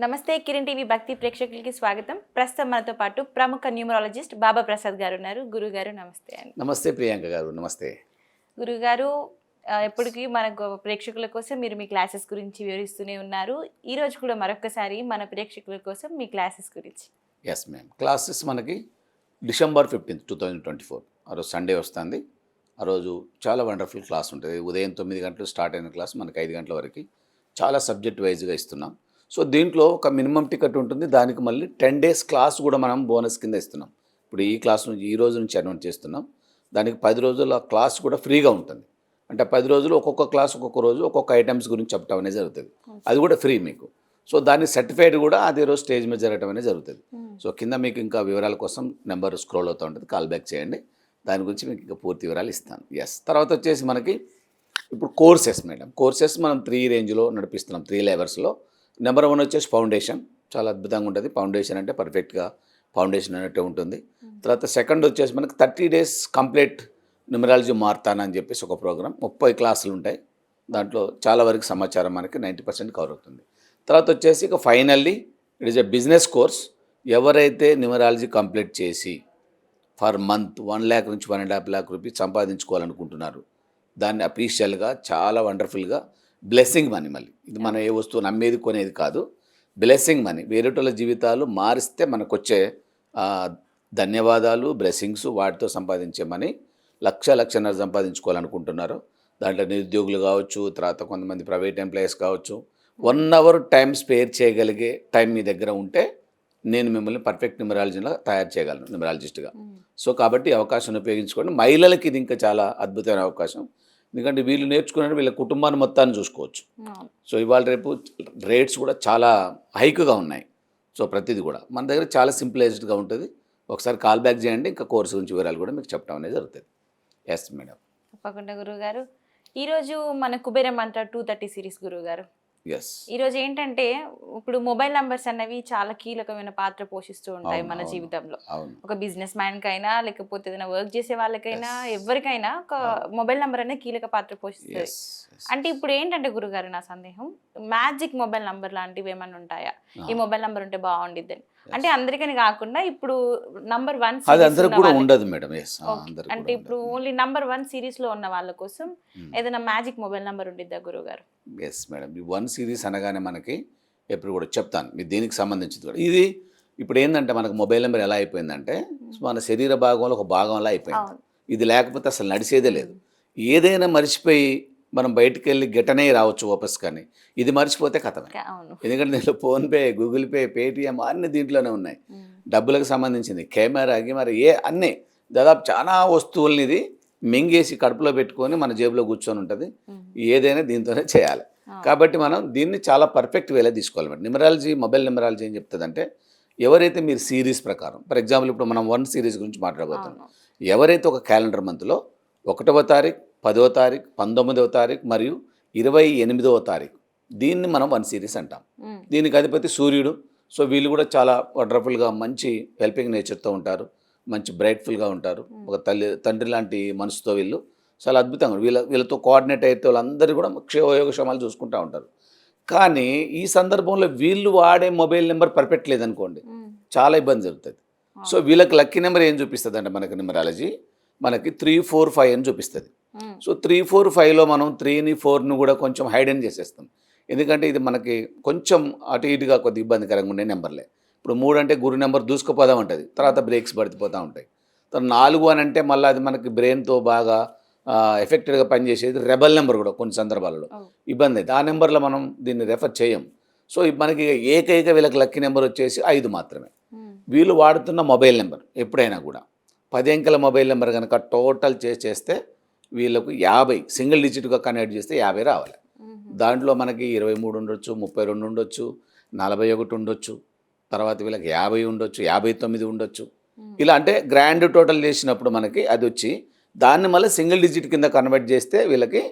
నమస్తే కిరణ్ టీవీ భక్తి ప్రేక్షకులకి స్వాగతం. ప్రస్తుతం మనతో పాటు ప్రముఖ న్యూమరాలజిస్ట్ బాబా ప్రసాద్ గారు ఉన్నారు. గురుగారు నమస్తే అండి. నమస్తే ప్రియాంక గారు. నమస్తే. గురుగారు ఎప్పటికీ మన ప్రేక్షకుల కోసం మీరు మీ క్లాసెస్ గురించి వివరిస్తూనే ఉన్నారు. ఈ రోజు కూడా మరొకసారి మన ప్రేక్షకుల కోసం మీ క్లాసెస్ గురించి. ఎస్ మ్యామ్ క్లాసెస్ మనకి December fifteenth two thousand twenty four. ఆ రోజు సండే వస్తుంది. ఆ రోజు చాలా వండర్ఫుల్ క్లాస్ ఉంటుంది. ఉదయం తొమ్మిది గంటలు స్టార్ట్ అయిన క్లాస్ మనకి ఐదు గంటల వరకు. చాలా సబ్జెక్ట్ వైజ్గా ఇస్తున్నాం. సో దీంట్లో ఒక మినిమం టికెట్ ఉంటుంది. దానికి మళ్ళీ టెన్ డేస్ క్లాస్ కూడా మనం బోనస్ కింద ఇస్తున్నాం. ఇప్పుడు ఈ క్లాస్ నుంచి ఈ రోజు నుంచి అనౌన్స్ చేస్తున్నాం. దానికి పది రోజుల క్లాస్ కూడా ఫ్రీగా ఉంటుంది. అంటే పది రోజులు ఒక్కొక్క క్లాస్ ఒక్కొక్క రోజు ఒక్కొక్క ఐటమ్స్ గురించి చెప్పడం అనేది జరుగుతుంది. అది కూడా ఫ్రీ మీకు. సో దాని సర్టిఫైడ్ కూడా అదే రోజు స్టేజ్ మీద జరగడం అనేది జరుగుతుంది. సో కింద మీకు ఇంకా వివరాల కోసం నెంబర్ స్క్రోల్ అవుతూ ఉంటుంది. కాల్ బ్యాక్ చేయండి. దాని గురించి మీకు ఇంకా పూర్తి వివరాలు ఇస్తాను. ఎస్ తర్వాత వచ్చేసి మనకి ఇప్పుడు కోర్సెస్ మేడం. కోర్సెస్ మనం త్రీ రేంజ్లో నడిపిస్తున్నాం. త్రీ లెవెల్స్లో నెంబర్ వన్ వచ్చేసి ఫౌండేషన్ చాలా అద్భుతంగా ఉంటుంది. ఫౌండేషన్ అంటే పర్ఫెక్ట్గా ఫౌండేషన్ అన్నట్టు ఉంటుంది. తర్వాత సెకండ్ వచ్చేసి మనకి థర్టీ డేస్ కంప్లీట్ న్యూమరాలజీ మారుతాను అని చెప్పేసి ఒక ప్రోగ్రామ్ ముప్పై క్లాసులు ఉంటాయి. దాంట్లో చాలా వరకు సమాచారం మనకి నైంటీ పర్సెంట్ కవర్ అవుతుంది. తర్వాత వచ్చేసి ఇక finally it is a business course ఎవరైతే న్యూమరాలజీ కంప్లీట్ చేసి ఫర్ మంత్ వన్ ల్యాక్ నుంచి one and half lakh rupees సంపాదించుకోవాలనుకుంటున్నారు దాన్ని అఫీషియల్గా చాలా వండర్ఫుల్గా బ్లెస్సింగ్ మనీ మళ్ళీ. ఇది మనం ఏ వస్తువు నమ్మేది కొనేది కాదు. బ్లెస్సింగ్ మనీ వేరేటోళ్ళ జీవితాలు మారిస్తే మనకు వచ్చే ధన్యవాదాలు బ్లెస్సింగ్స్ వాటితో సంపాదించే మనీ లక్ష లక్షన్నర సంపాదించుకోవాలనుకుంటున్నారు. దాంట్లో నిరుద్యోగులు కావచ్చు తర్వాత కొంతమంది ప్రైవేట్ ఎంప్లాయీస్ కావచ్చు. వన్ అవర్ టైం స్పేర్ చేయగలిగే టైం మీ దగ్గర ఉంటే నేను మిమ్మల్ని పర్ఫెక్ట్ న్యూమరాలజీలో తయారు చేయగలను న్యూమరాలజిస్ట్గా సో కాబట్టి ఈ అవకాశాన్ని ఉపయోగించుకోండి. మహిళలకి ఇది ఇంకా చాలా అద్భుతమైన అవకాశం. ఎందుకంటే వీళ్ళు నేర్చుకున్న వీళ్ళ కుటుంబాన్ని మొత్తాన్ని చూసుకోవచ్చు. సో ఇవాళ రేపు రేట్స్ కూడా చాలా హైక్గా ఉన్నాయి. సో ప్రతిదీ కూడా. మన దగ్గర చాలా సింప్లైజ్డ్గా ఉంటుంది. ఒకసారి కాల్ బ్యాక్ చేయండి. ఇంకా కోర్సు గురించి వివరాలు కూడా మీకు చెప్పడం అనేది జరుగుతుంది. ఎస్ మేడం తప్పకుండా గురుగారు ఈరోజు మన Kubera Mantra two thirty series గురుగారు ఎస్ ఈరోజు ఏంటంటే ఇప్పుడు మొబైల్ నంబర్స్ అన్నవి చాలా కీలకమైన పాత్ర పోషిస్తూ ఉంటాయి మన. జీవితంలో. ఒక బిజినెస్ మ్యాన్ కైనా లేకపోతే ఏదైనా వర్క్ చేసే వాళ్ళకైనా ఎవరికైనా ఒక మొబైల్ నంబర్ అనేది కీలక పాత్ర పోషిస్తుంది. అంటే ఇప్పుడు ఏంటంటే గురుగారు నా సందేహం మ్యాజిక్ మొబైల్ నంబర్ లాంటివి ఏమైనా ఉంటాయా? ఈ మొబైల్ నంబర్ ఉంటే బాగుండిద్దని. అంటే అందరికని కాకుండా ఇప్పుడు నంబర్ వన్ అది అందరికి కూడా ఉండదు మేడం. అంటే ఇప్పుడు ఓన్లీ నంబర్ వన్ సిరీస్లో ఉన్న వాళ్ళ కోసం Hmm. ఏదైనా మ్యాజిక్ మొబైల్ నంబర్ ఉండిద్దా గురుగారు ఎస్ మేడం. ఈ వన్ సిరీస్ అనగానే మనకి ఎప్పుడు కూడా చెప్తాను. మీ దీనికి సంబంధించింది కూడా. ఇది ఇప్పుడు ఏంటంటే మనకు మొబైల్ నెంబర్ ఎలా అయిపోయిందంటే మన శరీర భాగంలో ఒక భాగంలా అయిపోయింది. ఇది లేకపోతే అసలు నడిచేదే లేదు. ఏదైనా మర్చిపోయి మనం బయటికి వెళ్ళి గిట్టనే రావచ్చు వాపస్ కానీ. ఇది మర్చిపోతే కథమే. కా- అవును. ఎందుకంటే దీంట్లో ఫోన్పే గూగుల్ పే పేటిఎం అన్ని దీంట్లోనే ఉన్నాయి. డబ్బులకు సంబంధించింది. కెమెరా గిమెరా ఏ అన్నీ. దాదాపు చాలా వస్తువుల్ని ఇది మింగేసి కడుపులో పెట్టుకొని మన జేబులో కూర్చొని ఉంటుంది. ఏదైనా దీంతోనే చేయాలి. కాబట్టి మనం దీన్ని చాలా పర్ఫెక్ట్ వేలో తీసుకోవాలి. నిమరాలజీ మొబైల్ నిమరాలజీ ఏం చెప్తుందంటే ఎవరైతే మీరు సిరీస్ ప్రకారం ఫర్ ఎగ్జాంపుల్ ఇప్పుడు మనం వన్ సిరీస్ గురించి మాట్లాడబోతున్నాం. ఎవరైతే ఒక క్యాలెండర్ మంత్లో ఒకటవ తారీఖు పదవ తారీఖు పంతొమ్మిదవ తారీఖు మరియు ఇరవై ఎనిమిదవ తారీఖు. దీన్ని మనం వన్ సిరీస్ అంటాం. దీనికి అధిపతి సూర్యుడు. సో వీళ్ళు కూడా చాలా వండర్ఫుల్గా మంచి హెల్పింగ్ నేచర్తో ఉంటారు. మంచి బ్రైట్ఫుల్గా ఉంటారు. ఒక తల్లి తండ్రి లాంటి మనసుతో వీళ్ళు చాలా అద్భుతంగా వీళ్ళ వీళ్ళతో కోఆర్డినేట్ అయితే వాళ్ళందరూ కూడా క్షేమయోగక్షేమాలు చూసుకుంటూ ఉంటారు. కానీ ఈ సందర్భంలో వీళ్ళు వాడే మొబైల్ నెంబర్ పర్ఫెక్ట్ లేదనుకోండి. చాలా ఇబ్బంది జరుగుతుంది. సో వీళ్ళకి లక్కీ నెంబర్ ఏం చూపిస్తుంది అంటే మనకి నిమరాలజీ మనకి త్రీ ఫోర్ ఫైవ్ అని చూపిస్తుంది. సో త్రీ ఫోర్ ఫైవ్లో మనం త్రీని ఫోర్ని కూడా కొంచెం హైడెన్ చేసేస్తాం. ఎందుకంటే ఇది మనకి కొంచెం అటు ఇటుగా కొద్ది ఇబ్బందికరంగా ఉండే నెంబర్లే. ఇప్పుడు మూడు అంటే గురు నెంబర్ దూసుకుపోదాం ఉంటుంది తర్వాత బ్రేక్స్ పడిపోతూ ఉంటాయి. తర్వాత నాలుగు అని అంటే మళ్ళీ అది మనకి బ్రెయిన్తో బాగా ఎఫెక్టెడ్గా పనిచేసేది రెబల్ నెంబర్ కూడా కొన్ని సందర్భాలలో. ఇబ్బంది అయితే ఆ నెంబర్లో మనం దీన్ని రెఫర్ చేయం. సో మనకి ఏకైక వీళ్ళకి లక్కీ నెంబర్ వచ్చేసి ఐదు మాత్రమే. వీళ్ళు వాడుతున్న మొబైల్ నెంబర్ ఎప్పుడైనా కూడా. పది అంకెల మొబైల్ నెంబర్ కనుక టోటల్ చేసి చేస్తే వీళ్ళకు యాభై సింగిల్ డిజిట్గా కనెక్ట్ చేస్తే యాభై రావాలి. దాంట్లో మనకి ఇరవై మూడు ఉండొచ్చు ముప్పై రెండు ఉండొచ్చు నలభై ఒకటి ఉండొచ్చు తర్వాత వీళ్ళకి యాభై ఉండొచ్చు యాభై తొమ్మిది ఉండొచ్చు. ఇలా అంటే గ్రాండ్ టోటల్ చేసినప్పుడు మనకి అది వచ్చి దాన్ని మళ్ళీ సింగిల్ డిజిట్ కింద కన్వర్ట్ చేస్తే వీళ్ళకి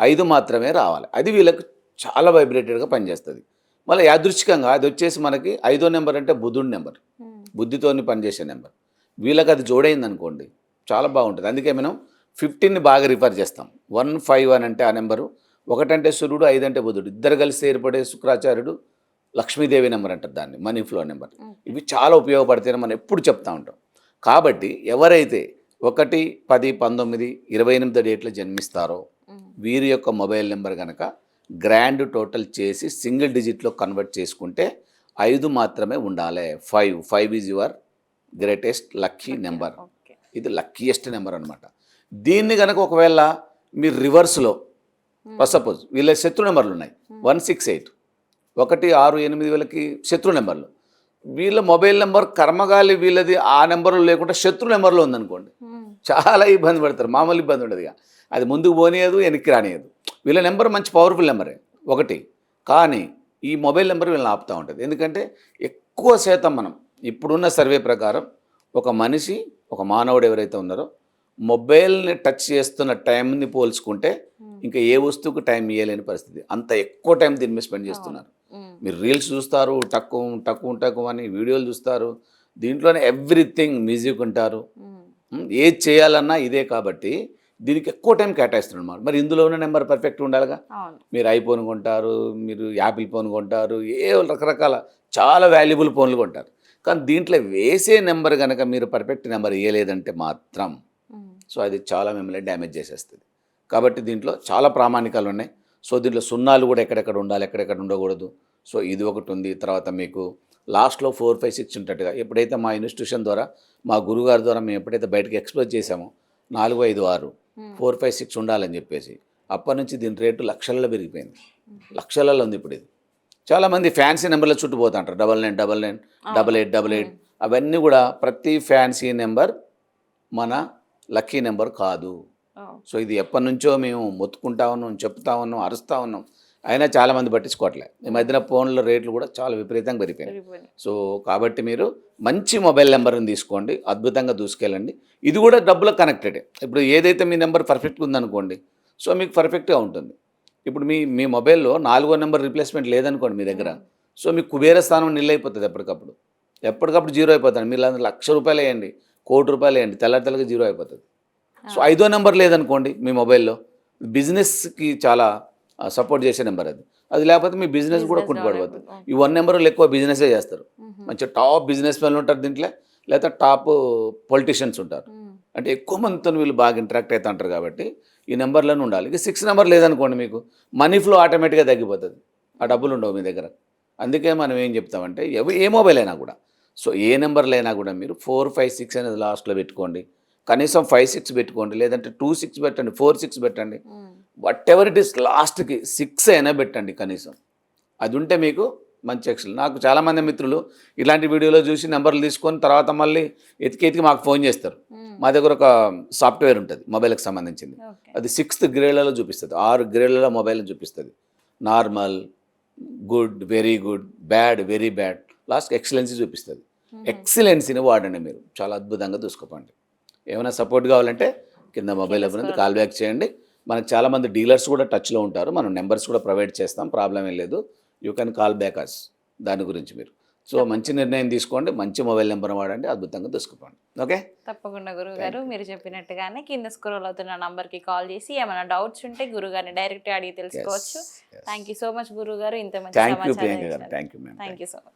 ఐదు మాత్రమే రావాలి. అది వీళ్ళకి చాలా వైబ్రేటెడ్గా పనిచేస్తుంది. మళ్ళీ యాదృచ్ఛికంగా అది వచ్చేసి మనకి ఐదో నెంబర్ అంటే బుధుడి నెంబర్. బుద్ధితోని పనిచేసే నెంబర్. వీళ్ళకి అది జోడైంది అనుకోండి చాలా బాగుంటుంది. అందుకే మనం ఫిఫ్టీన్ని బాగా రిఫర్ చేస్తాం. వన్ ఫైవ్ అని అంటే ఆ నెంబరు ఒకటంటే సూర్యుడు ఐదు అంటే బుధుడు. ఇద్దరు కలిసి ఏర్పడే శుక్రాచార్యుడు లక్ష్మీదేవి నెంబర్ అంటారు దాన్ని మనీ ఫ్లో నెంబర్. ఇవి చాలా ఉపయోగపడతాయని మనం ఎప్పుడు చెప్తా ఉంటాం. కాబట్టి ఎవరైతే ఒకటి పది పంతొమ్మిది ఇరవై ఎనిమిది డేట్లో జన్మిస్తారో వీరి యొక్క మొబైల్ నెంబర్ కనుక గ్రాండ్ టోటల్ చేసి సింగిల్ డిజిట్లో కన్వర్ట్ చేసుకుంటే ఐదు మాత్రమే ఉండాలి. Five five is your greatest lucky number. ఇది లక్కీయెస్ట్ నెంబర్ అనమాట దీన్ని కనుక ఒకవేళ మీరు రివర్స్లో సపోజ్ వీళ్ళ శత్రు నెంబర్లు ఉన్నాయి. One six eight. ఒకటి ఆరు ఎనిమిది వీళ్ళకి శత్రు నెంబర్లు. వీళ్ళ మొబైల్ నెంబర్ కర్మగాలి వీళ్ళది ఆ నెంబర్లో లేకుండా శత్రు నెంబర్లో ఉందనుకోండి. చాలా ఇబ్బంది పడతారు. మామూలు ఇబ్బంది ఉండదు అది ముందుకు పోనీయదు వెనక్కి రానియదు. వీళ్ళ నెంబర్ మంచి పవర్ఫుల్ నెంబరే. ఒకటి. కానీ ఈ మొబైల్ నెంబర్ వీళ్ళని ఆపుతూ ఉంటుంది. ఎందుకంటే ఎక్కువ శాతం మనం ఇప్పుడున్న సర్వే ప్రకారం ఒక మనిషి ఒక మానవుడు ఎవరైతే ఉన్నారో మొబైల్ని టచ్ చేస్తున్న టైంని పోల్చుకుంటే ఇంకా ఏ వస్తువుకు టైం ఇవ్వలేని పరిస్థితి. అంత ఎక్కువ టైం దీని మీద స్పెండ్ చేస్తున్నారు. మీరు రీల్స్ చూస్తారు టక్కు టక్కు టక్కు అని వీడియోలు చూస్తారు. దీంట్లోనే ఎవ్రీథింగ్ మ్యూజిక్ ఉంటారు ఉమ్, ఏది చేయాలన్నా ఇదే కాబట్టి దీనికి ఎక్కువ టైం కేటాయిస్తున్నారు మరి ఇందులో ఉన్న నెంబర్ పర్ఫెక్ట్ ఉండాలిగా? మీరు ఐఫోన్ కొంటారు మీరు యాపిల్ ఫోన్ కొంటారు ఏ రకరకాల చాలా వాల్యుబుల్ ఫోన్లు కొంటారు. కానీ దీంట్లో వేసే నెంబర్ కనుక మీరు పర్ఫెక్ట్ నెంబర్ ఇవ్వలేదంటే మాత్రం. సో అది చాలా మిమ్మల్ని డ్యామేజ్ చేసేస్తుంది. కాబట్టి దీంట్లో చాలా ప్రామాణికాలు ఉన్నాయి. సో దీంట్లో సున్నాలు కూడా ఎక్కడెక్కడ ఉండాలి ఎక్కడెక్కడ ఉండకూడదు. సో ఇది ఒకటి ఉంది. తర్వాత మీకు లాస్ట్లో ఫోర్ ఫైవ్ సిక్స్ ఉంటట్టుగా ఎప్పుడైతే మా ఇన్స్టిట్యూషన్ ద్వారా మా గురుగారి ద్వారా మేము ఎప్పుడైతే బయటకు ఎక్స్ప్లోర్ చేసామో నాలుగు ఐదు ఆరు. ఫోర్ ఫైవ్ సిక్స్ ఉండాలని చెప్పేసి అప్పటి నుంచి దీని రేటు లక్షలలో పెరిగిపోయింది. లక్షలలో ఉంది ఇప్పుడు ఇది. చాలామంది ఫ్యాన్సీ నెంబర్ల చుట్టూ పోతా అంటారు double nine double nine double eight double eight. అవన్నీ కూడా ప్రతి ఫ్యాన్సీ నెంబర్ మన లక్కీ నెంబర్ కాదు. సో ఇది ఎప్పటి నుంచో మేము మొత్తుకుంటా ఉన్నాం చెప్తా ఉన్నాం అరుస్తూ ఉన్నాం. అయినా చాలామంది పట్టించుకోవట్లే. ఈ మధ్యన ఫోన్ల రేట్లు కూడా చాలా విపరీతంగా పెరిగిపోయింది. సో కాబట్టి మీరు మంచి మొబైల్ నెంబర్ని తీసుకోండి అద్భుతంగా దూసుకెళ్ళండి. ఇది కూడా డబ్బులకు కనెక్టెడ్. ఇప్పుడు ఏదైతే మీ నెంబర్ పర్ఫెక్ట్గా ఉందనుకోండి సో మీకు పర్ఫెక్ట్గా ఉంటుంది. ఇప్పుడు మీ మీ మొబైల్లో నాలుగో నెంబర్ రీప్లేస్మెంట్ లేదనుకోండి మీ దగ్గర సో మీకు కుబేర స్థానం నిల్ అయిపోతుంది ఎప్పటికప్పుడు. ఎప్పటికప్పుడు జీరో అయిపోతుంది మీరు లక్ష రూపాయలు వేయండి. కోటి రూపాయలు వేయండి. తెల్లటి తెల్లగా జీరో అయిపోతుంది. సో ఐదో నెంబర్ లేదనుకోండి మీ మొబైల్లో బిజినెస్కి చాలా సపోర్ట్ చేసే నెంబర్ అది. అది లేకపోతే మీ బిజినెస్ కూడా కుంటుపడిపోతుంది. ఈ వన్ నెంబర్లో ఎక్కువ బిజినెసే చేస్తారు. మంచి టాప్ బిజినెస్ మెన్లు ఉంటారు దీంట్లో లేదా టాప్ పొలిటీషియన్స్ ఉంటారు. అంటే ఎక్కువ మందితో వీళ్ళు బాగా ఇంటరాక్ట్ అవుతూ ఉంటారు కాబట్టి ఈ నెంబర్లను ఉండాలి. ఇక సిక్స్ నెంబర్ లేదనుకోండి మీకు మనీ ఫ్లో ఆటోమేటిక్గా తగ్గిపోతుంది. ఆ డబ్బులు ఉండవు మీ దగ్గర. అందుకే మనం ఏం చెప్తామంటే ఏ మొబైల్ అయినా కూడా సో ఏ నెంబర్లు అయినా కూడా మీరు ఫోర్ ఫైవ్ సిక్స్ అనేది లాస్ట్లో పెట్టుకోండి. కనీసం ఫైవ్ సిక్స్ పెట్టుకోండి. లేదంటే టూ సిక్స్ పెట్టండి. ఫోర్ సిక్స్ పెట్టండి. వాట్ ఎవర్ ఇట్ ఇస్ లాస్ట్కి సిక్స్ అయినా పెట్టండి కనీసం. అది ఉంటే మీకు మంచి ఎక్సల్ నాకు చాలామంది మిత్రులు ఇలాంటి వీడియోలో చూసి నెంబర్లు తీసుకొని తర్వాత మళ్ళీ ఎతికి ఎతికి మాకు ఫోన్ చేస్తారు. మా దగ్గర ఒక సాఫ్ట్వేర్ ఉంటుంది మొబైల్కి సంబంధించింది. అది సిక్స్త్ గ్రేడ్లలో చూపిస్తుంది. ఆరు గ్రేడ్లలో మొబైల్ చూపిస్తుంది. Normal good very good bad very bad. Last excellency చూపిస్తుంది. ఎక్సలెన్సీని వాడండి మీరు. చాలా అద్భుతంగా చూసుకోపండి ఏమైనా సపోర్ట్ కావాలంటే కింద మొబైల్ నెంబర్ ఉంది కాల్ బ్యాక్ చేయండి. మనకు చాలామంది డీలర్స్ కూడా టచ్లో ఉంటారు. మనం నెంబర్స్ కూడా ప్రొవైడ్ చేస్తాం. ప్రాబ్లం ఏం లేదు. You can call back us దాని గురించి మీరు. సో మంచి నిర్ణయం తీసుకోండి. మంచి మొబైల్ నెంబర్ వాడండి. అద్భుతంగా చూసుకోండి. ఓకే? తప్పకుండా గురువు గారు. మీరు చెప్పినట్టుగానే కింద స్క్రోల్ అవుతున్న నంబర్కి కాల్ చేసి ఏమైనా డౌట్స్ ఉంటే గురువు గారిని డైరెక్ట్ అడిగి తెలుసుకోవచ్చు. థ్యాంక్ యూ సో మచ్ గురువు గారు. ఇంత మంచి థ్యాంక్ యూ సో మచ్